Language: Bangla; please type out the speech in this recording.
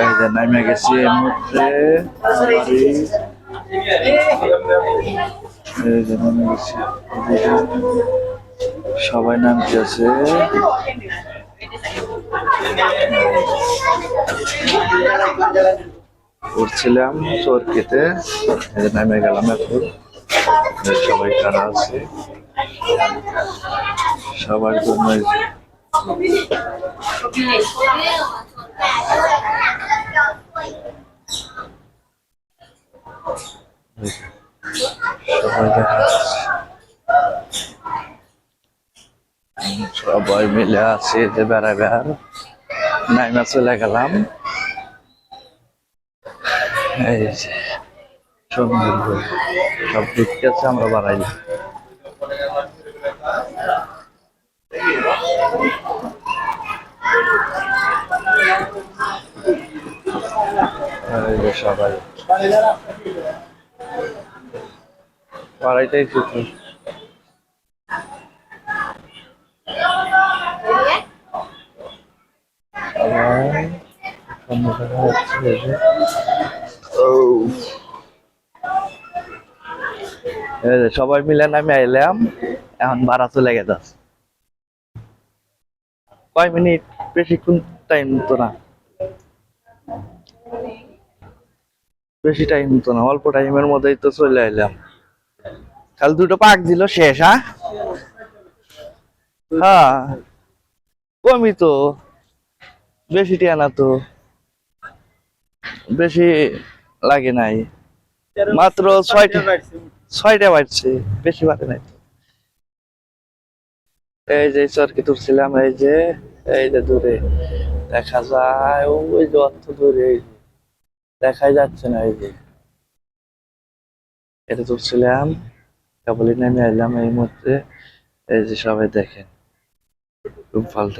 এই যে নামে গেছি এই মুহূর্তে। এই যে নামে গেছি। সবাই নামতেছে উঠছিলাম চরকিতে নামে গেলাম এখন। সবাই খারাপ আছে। সবার জন্য সবাই মিলে আছি যে বেড়াবার নাইমা চলে গেলাম। এই সব দেখতে আছে আমরা বাড়াইলাম। সবাই। বাড়াইটাই শুধু। সবাই মিলে নামে আইলাম, এখন ভাড়া চলে গেছে। কয় মিনিট? বেশিক্ষণ টাইম তো না। বেশি টাইম তো না, অল্প টাইমের মধ্যেই তো চলে আইলাম খালি দুটো পাক দিল, শেষ হ্যাঁ হ্যাঁ কমই তো, বেশি টিয়া না তো, বেশি লাগে নাই মাত্র ছয়টা ছয়টা বাজছে, বেশি বাজে নাই। এই যে চরকি তুলছিলাম, এই যে এই যে দূরে, দেখা যায়, ওই যে অর্থ দূরে, এই যে। দেখাই যাচ্ছে না এই যে। এটা তুলছিলাম কাবলি নামে এলাম এই মুহূর্তে। এই যে সবাই দেখেন খুব ভালো